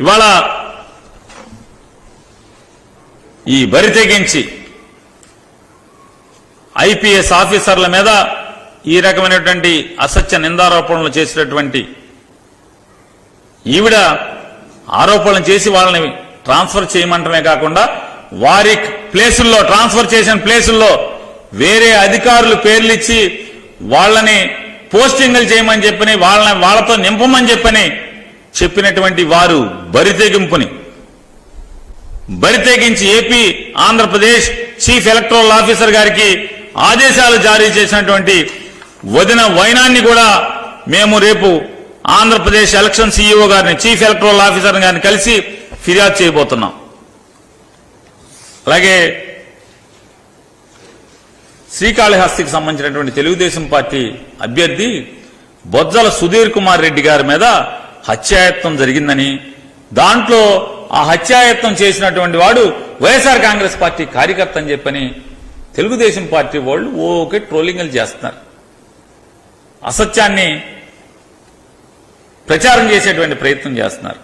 ఇవాళ ఈ బరి తెగించి ఐపీఎస్ ఆఫీసర్ల మీద ఈ రకమైనటువంటి అసత్య నిందారోపణలు చేసినటువంటి ఈవిడ ఆరోపణలు చేసి వాళ్ళని ట్రాన్స్ఫర్ చేయమంటమే కాకుండా వారి ప్లేసుల్లో ట్రాన్స్ఫర్ చేసిన ప్లేసుల్లో వేరే అధికారులు పేర్లిచ్చి వాళ్ళని పోస్టింగ్లు చేయమని చెప్పని వాళ్ళని వాళ్ళతో నింపమని చెప్పని చెప్పినటువంటి వారు బరితెగింపుని బరితెగించి AP Andhra Pradesh chief electoral officer గారికి ఆదేశాలు జారీ చేసినటువంటి వదిన వైనాన్ని కూడా మేము రేపు ఆంధ్రప్రదేశ్ ఎలక్షన్ సీఈఓ గారిని చీఫ్ ఎలక్టరల్ ఆఫీసర్ గారిని కలిసి ఫిర్యాదు చేయబోతున్నాం. అలాగే శ్రీకాళహస్తికి సంబంధించినటువంటి తెలుగుదేశం పార్టీ అభ్యర్థి బొజ్జల సుధీర్ కుమార్ రెడ్డి గారి మీద హత్యాయత్నం జరిగిందని దాంట్లో ఆ హత్యాయత్నం చేసినటువంటి వాడు వైఎస్ఆర్ కాంగ్రెస్ పార్టీ కార్యకర్త అని చెప్పని తెలుగుదేశం పార్టీ వాళ్ళు ఓకే ట్రోలింగ్లు చేస్తున్నారు. అసత్యాన్ని ప్రచారం చేసేటువంటి ప్రయత్నం చేస్తున్నారు.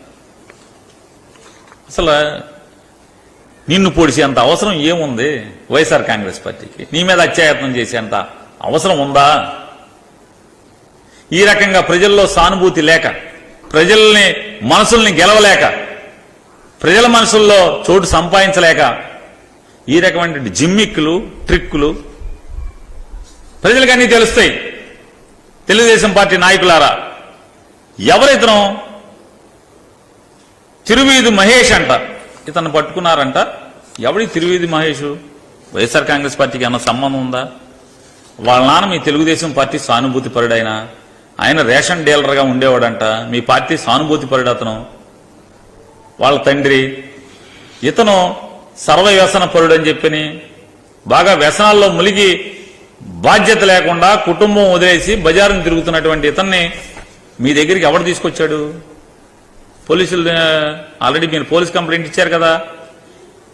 అసలు నిన్ను పొడిచేంత అవసరం ఏముంది వైఎస్ఆర్ కాంగ్రెస్ పార్టీకి? నీ మీద అత్యాయత్నం చేసేంత అవసరం ఉందా? ఈ రకంగా ప్రజల్లో సానుభూతి లేక ప్రజల్ని మనసుల్ని గెలవలేక ప్రజల మనసుల్లో చోటు సంపాదించలేక ఈ రకమైన జిమ్మిక్కులు ట్రిక్కులు ప్రజలకు అన్నీ తెలుస్తాయి. తెలుగుదేశం పార్టీ నాయకులారా ఎవరితను తిరువీధి మహేష్ అంట? ఇతను పట్టుకున్నారంట. ఎవడి తిరువీధి మహేష్? వైఎస్ఆర్ కాంగ్రెస్ పార్టీకి ఏమన్నా సంబంధం ఉందా? వాళ్ళ నాన్న మీ తెలుగుదేశం పార్టీ సానుభూతి పరుడైనా? ఆయన రేషన్ డీలర్గా ఉండేవాడంట. మీ పార్టీ సానుభూతి పరుడు అతను వాళ్ళ తండ్రి ఇతను సర్వ వ్యసన పరుడు అని చెప్పని బాగా వ్యసనాల్లో ములిగి బాధ్యత లేకుండా కుటుంబం వదిలేసి బజారును తిరుగుతున్నటువంటి ఇతన్ని మీ దగ్గరికి ఎవడు తీసుకొచ్చాడు? పోలీసులు ఆల్రెడీ మీరు పోలీస్ కంప్లైంట్ ఇచ్చారు కదా.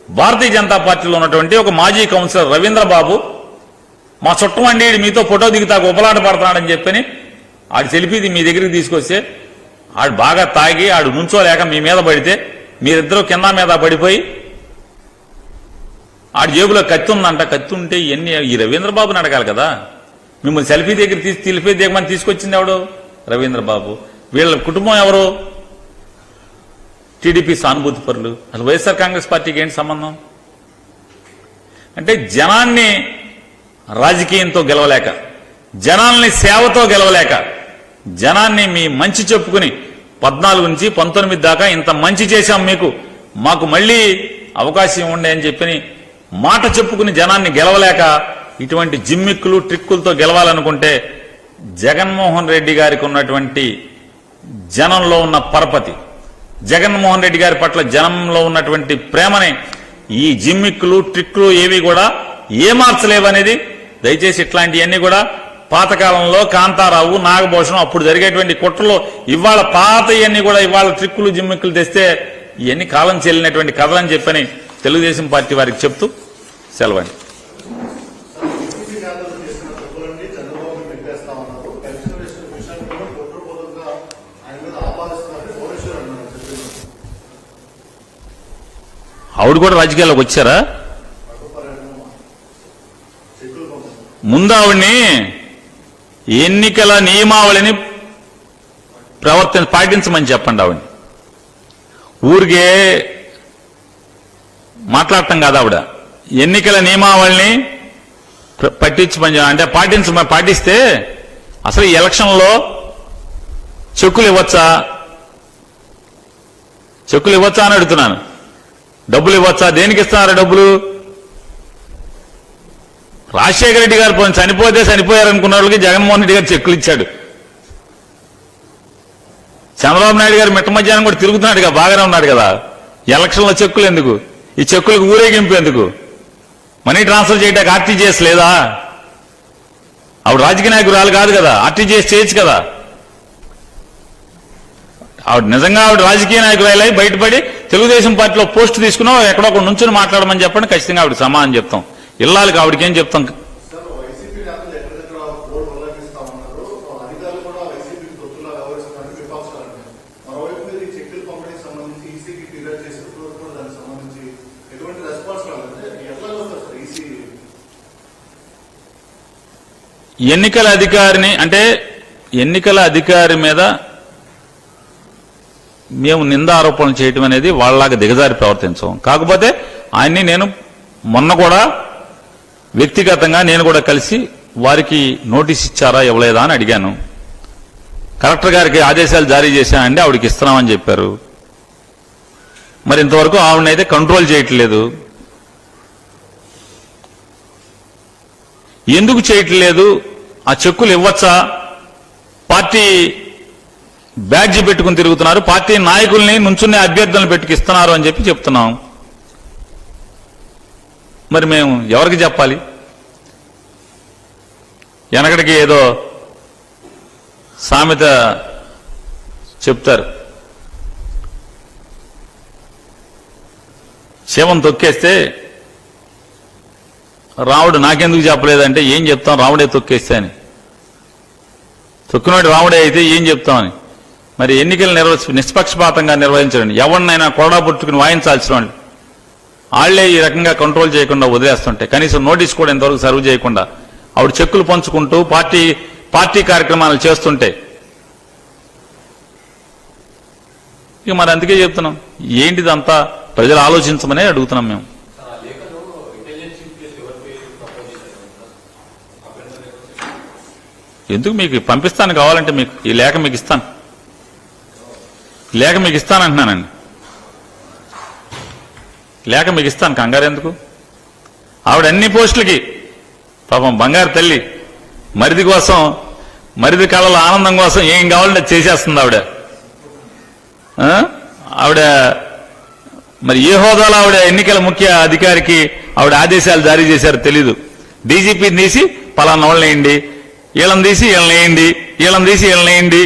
భారతీయ జనతా పార్టీలో ఉన్నటువంటి ఒక మాజీ కౌన్సిలర్ రవీంద్ర బాబు మా చుట్టం అండి మీతో ఫోటో దిగుతాకు ఉపలాట పడతాడని చెప్పని ఆడు సెల్ఫీది మీ దగ్గరికి తీసుకొస్తే ఆడు బాగా తాగి ఆడు నుంచోలేక మీ మీద పడితే మీరిద్దరూ కింద మీద పడిపోయి ఆడి జేబులో కత్తి ఉందంట. కత్తి ఉంటే ఇవన్నీ ఈ రవీంద్రబాబుని అడగాలి కదా. మిమ్మల్ని సెల్ఫీ దగ్గర తీసి సెల్ఫీ దిగమని తీసుకొచ్చింది ఎవడు? రవీంద్రబాబు. వీళ్ళ కుటుంబం ఎవరు? టీడీపీ సానుభూతి పరులు. అసలు వైఎస్ఆర్ కాంగ్రెస్ పార్టీకి ఏంటి సంబంధం? అంటే జనాన్ని రాజకీయంతో గెలవలేక జనాల్ని సేవతో గెలవలేక జనాన్ని మీ మంచి చెప్పుకుని పద్నాలుగు నుంచి పంతొమ్మిది దాకా ఇంత మంచి చేశాం మీకు. మాకు మళ్ళీ అవకాశం ఇవ్వండి అని చెప్పి మాట చెప్పుకుని జనాన్ని గెలవలేక ఇటువంటి జిమ్మిక్కులు ట్రిక్కులతో గెలవాలనుకుంటే జగన్మోహన్ రెడ్డి గారికి ఉన్నటువంటి జనంలో ఉన్న పరపతి జగన్మోహన్ రెడ్డి గారి పట్ల జనంలో ఉన్నటువంటి ప్రేమని ఈ జిమ్మిక్కులు ట్రిక్కులు ఏవి కూడా ఏమార్చలేవనేది దయచేసి ఇట్లాంటివన్నీ కూడా పాతకాలంలో కాంతారావు నాగభూషణం అప్పుడు జరిగేటువంటి కుట్రలు ఇవాళ పాత ఇవన్నీ కూడా ఇవాళ ట్రిక్కులు జిమ్మిక్కులు తెస్తే ఇవన్నీ కాలం చెల్లినటువంటి కథలని చెప్పని తెలుగుదేశం పార్టీ వారికి చెప్తూ సెలవండి. ఆవిడ కూడా రాజకీయాల్లోకి వచ్చారా? ముందు ఆవిడ్ని ఎన్నికల నియమావళిని ప్రవర్తన పాటించమని చెప్పండి ఆవిడ ఊరికే మాట్లాడటం కాదు ఆవిడ. ఎన్నికల నియమావళిని పట్టించమని అంటే పాటించమని పాటిస్తే అసలు ఈ ఎలక్షన్లో చెక్కులు ఇవ్వచ్చా? చెక్కులు ఇవ్వచ్చా అని అడుగుతున్నాను. డబ్బులు ఇవ్వచ్చా? దేనికి ఇస్తున్నారు డబ్బులు? రాజశేఖర రెడ్డి గారు పోనీ చనిపోతే చనిపోయారు అనుకున్న వాళ్ళకి జగన్మోహన్ రెడ్డి గారు చెక్కులు ఇచ్చాడు. చంద్రబాబు నాయుడు గారు మిట్ట మధ్యాహ్నం కూడా తిరుగుతున్నాడు కదా బాగానే ఉన్నాడు కదా. ఎలక్షన్లో చెక్కులు ఎందుకు? ఈ చెక్కులకు ఊరేగింపు ఎందుకు? మనీ ట్రాన్స్ఫర్ చేయడానికి ఆర్టీజీఎస్ లేదా? ఆవిడ రాజకీయ నాయకురాలు కాదు కదా ఆర్టీజీఎస్ చేయొచ్చు కదా. ఆవిడ నిజంగా ఆవిడ రాజకీయ నాయకురాలై బయటపడి తెలుగుదేశం పార్టీలో పోస్ట్ తీసుకున్నా ఎక్కడో ఒక నుంచుని మాట్లాడమని చెప్పండి ఖచ్చితంగా ఆవిడ సమానం చెప్తాం. ఇల్లాలకి ఆవిడకి ఏం చెప్తాం? ఎన్నికల అధికారిని అంటే ఎన్నికల అధికారి మీద మేము నింద ఆరోపణలు చేయటం అనేది వాళ్ళలాగా దిగజారి ప్రవర్తించం. కాకపోతే ఆయన్ని నేను మొన్న కూడా వ్యక్తిగతంగా నేను కూడా కలిసి వారికి నోటీస్ ఇచ్చారా ఇవ్వలేదా అని అడిగాను. కలెక్టర్ గారికి ఆదేశాలు జారీ చేశానండి ఆవిడకి ఇస్తున్నామని చెప్పారు. మరి ఇంతవరకు ఆవిడనైతే కంట్రోల్ చేయట్లేదు. ఎందుకు చేయట్లేదు? ఆ చెక్కులు ఇవ్వచ్చా? పార్టీ బ్యాడ్జీ పెట్టుకుని తిరుగుతున్నారు పార్టీ నాయకుల్ని నుంచునే అభ్యర్థులను పెట్టుకు ఇస్తున్నారు అని చెప్పి చెప్తున్నాం. మరి మేము ఎవరికి చెప్పాలి? వెనకడికి ఏదో సామెత చెప్తారు. శవం తొక్కేస్తే రాముడు నాకెందుకు చెప్పలేదంటే ఏం చెప్తాం రాముడే తొక్కేస్తే అని. తొక్కినోడు రాముడే అయితే ఏం చెప్తామని మరి ఎన్నికలు నిర్వ నిష్పక్షపాతంగా నిర్వహించండి ఎవరినైనా కొరడా పుట్టుకుని వాయించాల్సిన వాళ్ళు వాళ్ళే ఈ రకంగా కంట్రోల్ చేయకుండా వదిలేస్తుంటే కనీసం నోటీస్ కూడా ఇంతవరకు సర్వ్ చేయకుండా ఆవిడ చెక్కులు పంచుకుంటూ పార్టీ పార్టీ కార్యక్రమాలు చేస్తుంటే. ఇక మరి అందుకే చెప్తున్నాం ఏంటిదంతా ప్రజలు ఆలోచించమనే అడుగుతున్నాం మేము. ఎందుకు మీకు పంపిస్తాను కావాలంటే మీకు ఈ లేఖ మీకు ఇస్తాను. లేఖ మీకు ఇస్తాను లేక మీకు ఇస్తాను కంగారు ఎందుకు? ఆవిడ అన్ని పోస్టులకి పాపం బంగారు తల్లి మరిది కోసం మరిది కళల ఆనందం కోసం ఏం కావాలంటే చేసేస్తుంది ఆవిడ. ఆ? ఆవిడ మరి ఏ హోదాలో ఆవిడ ఎన్నికల ముఖ్య అధికారికి ఆవిడ ఆదేశాలు జారీ చేశారో తెలీదు. డీజీపీని తీసి పలానా వాళ్ళని వేయండి వీళ్ళని తీసి వీళ్ళని వేయండి వీళ్ళని తీసి వీళ్ళని వేయండి.